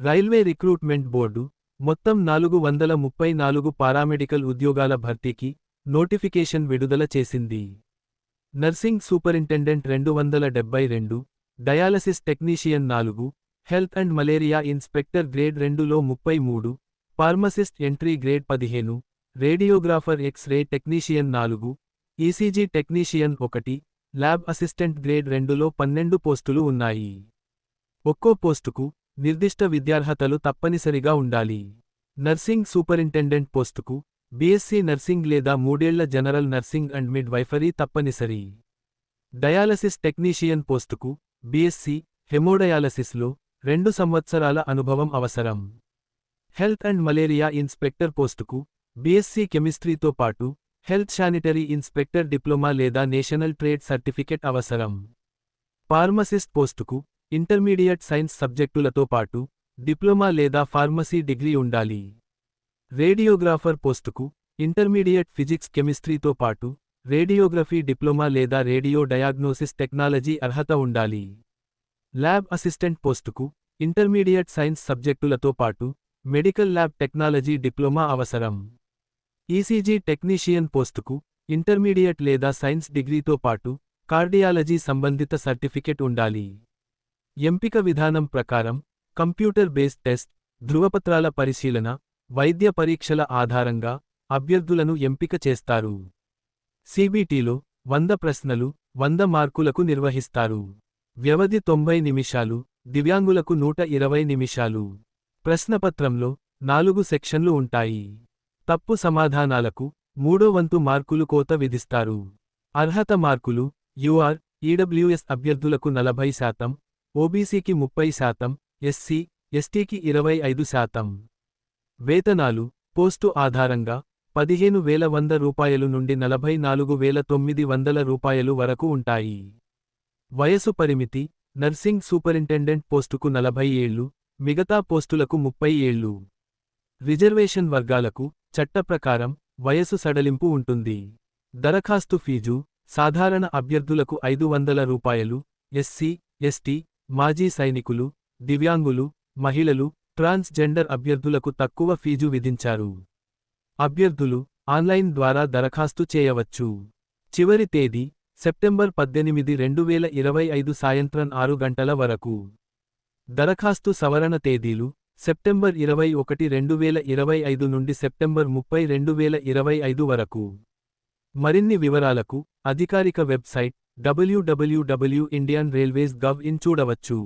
Railway recruitment board మొత్తం నాలుగు వందల ముప్పై నాలుగు పారామెడికల్ ఉద్యోగాల భర్తీకి నోటిఫికేషన్ విడుదల చేసింది. నర్సింగ్ సూపరింటెండెంట్ రెండు వందల డెబ్బై రెండు డయాలసిస్ టెక్నీషియన్ నాలుగు health and malaria inspector grade రెండులో ముప్పై మూడు ఫార్మసిస్ట్ ఎంట్రీ గ్రేడ్ పదిహేను రేడియోగ్రాఫర్ ఎక్స్ రే టెక్నీషియన్ నాలుగు ఈసీజీ టెక్నీషియన్ ఒకటి ల్యాబ్ అసిస్టెంట్ గ్రేడ్ రెండులో పన్నెండు పోస్టులు ఉన్నాయి. ఒక్కో పోస్టుకు నిర్దిష్ట విద్యార్హతలు తప్పనిసరిగా ఉండాలి. నర్సింగ్ సూపరింటెండెంట్ పోస్టుకు బీఎస్సీ నర్సింగ్ లేదా మూడేళ్ళ general nursing and midwifery తప్పనిసరి. డయాలసిస్ టెక్నీషియన్ పోస్టుకు బీఎస్సీ హెమోడయాలసిస్లో రెండు సంవత్సరాల అనుభవం అవసరం. హెల్త్ అండ్ మలేరియా ఇన్స్పెక్టర్ పోస్టుకు బీఎస్సీ కెమిస్ట్రీతో పాటు హెల్త్ శానిటరీ ఇన్స్పెక్టర్ డిప్లొమా లేదా నేషనల్ ట్రేడ్ సర్టిఫికెట్ అవసరం. ఫార్మసిస్ట్ పోస్టుకు ఇంటర్మీడియట్ సైన్స్ సబ్జెక్టులతో పాటు డిప్లొమా లేదా ఫార్మసీ డిగ్రీ ఉండాలి. రేడియోగ్రాఫర్ పోస్టుకు ఇంటర్మీడియట్ ఫిజిక్స్ కెమిస్ట్రీతో పాటు రేడియోగ్రఫీ డిప్లొమా లేదా రేడియో డయాగ్నోసిస్ టెక్నాలజీ అర్హత ఉండాలి. ల్యాబ్ అసిస్టెంట్ పోస్టుకు ఇంటర్మీడియట్ సైన్స్ సబ్జెక్టులతో పాటు మెడికల్ ల్యాబ్ టెక్నాలజీ డిప్లొమా అవసరం. ఈసీజీ టెక్నీషియన్ పోస్టుకు ఇంటర్మీడియట్ లేదా సైన్స్ డిగ్రీతో పాటు కార్డియాలజీ సంబంధిత సర్టిఫికెట్ ఉండాలి. ఎంపిక విధానం ప్రకారం కంప్యూటర్ బేస్డ్ టెస్ట్ ధృవపత్రాల పరిశీలన వైద్య పరీక్షల ఆధారంగా అభ్యర్థులను ఎంపిక చేస్తారు. సిబిటిలో వంద ప్రశ్నలు వంద మార్కులకు నిర్వహిస్తారు. వ్యవధి తొంభై నిమిషాలు దివ్యాంగులకు నూట ఇరవై నిమిషాలు. ప్రశ్నపత్రంలో నాలుగు సెక్షన్లు ఉంటాయి. తప్పు సమాధానాలకు మూడో వంతు మార్కులు కోత విధిస్తారు. అర్హత మార్కులు యుఆర్ ఈడబ్ల్యూఎస్ అభ్యర్థులకు నలభై శాతం ఓబీసీకి ముప్పై శాతం ఎస్సీ ఎస్టీకి ఇరవై ఐదు శాతం. వేతనాలు పోస్టు ఆధారంగా పదిహేను వేల వంద రూపాయలు నుండి నలభై నాలుగు వేల తొమ్మిది వందల రూపాయలు వరకు ఉంటాయి. వయసు పరిమితి నర్సింగ్ సూపరింటెండెంట్ పోస్టుకు నలభై ఏళ్ళు మిగతా పోస్టులకు ముప్పై ఏళ్ళు రిజర్వేషన్ వర్గాలకు చట్ట ప్రకారం వయసు సడలింపు ఉంటుంది. దరఖాస్తు ఫీజు సాధారణ అభ్యర్థులకు ఐదు వందల రూపాయలు ఎస్సీ ఎస్టీ మాజీ సైనికులు దివ్యాంగులు మహిళలు ట్రాన్స్ జెండర్ అభ్యర్థులకు తక్కువ ఫీజు విధించారు. అభ్యర్థులు ఆన్లైన్ ద్వారా దరఖాస్తు చేయవచ్చు. చివరి తేదీ సెప్టెంబర్ పద్దెనిమిది రెండు వేల ఇరవై ఐదు సాయంత్రం ఆరు గంటల వరకు. దరఖాస్తు సవరణ తేదీలు సెప్టెంబర్ ఇరవై ఒకటి రెండు వేల ఇరవై ఐదు నుండి సెప్టెంబర్ ముప్పై రెండు వేల ఇరవై ఐదు వరకు. మరిన్ని వివరాలకు అధికారిక website W W W Indian railways gov in చూడవచ్చు.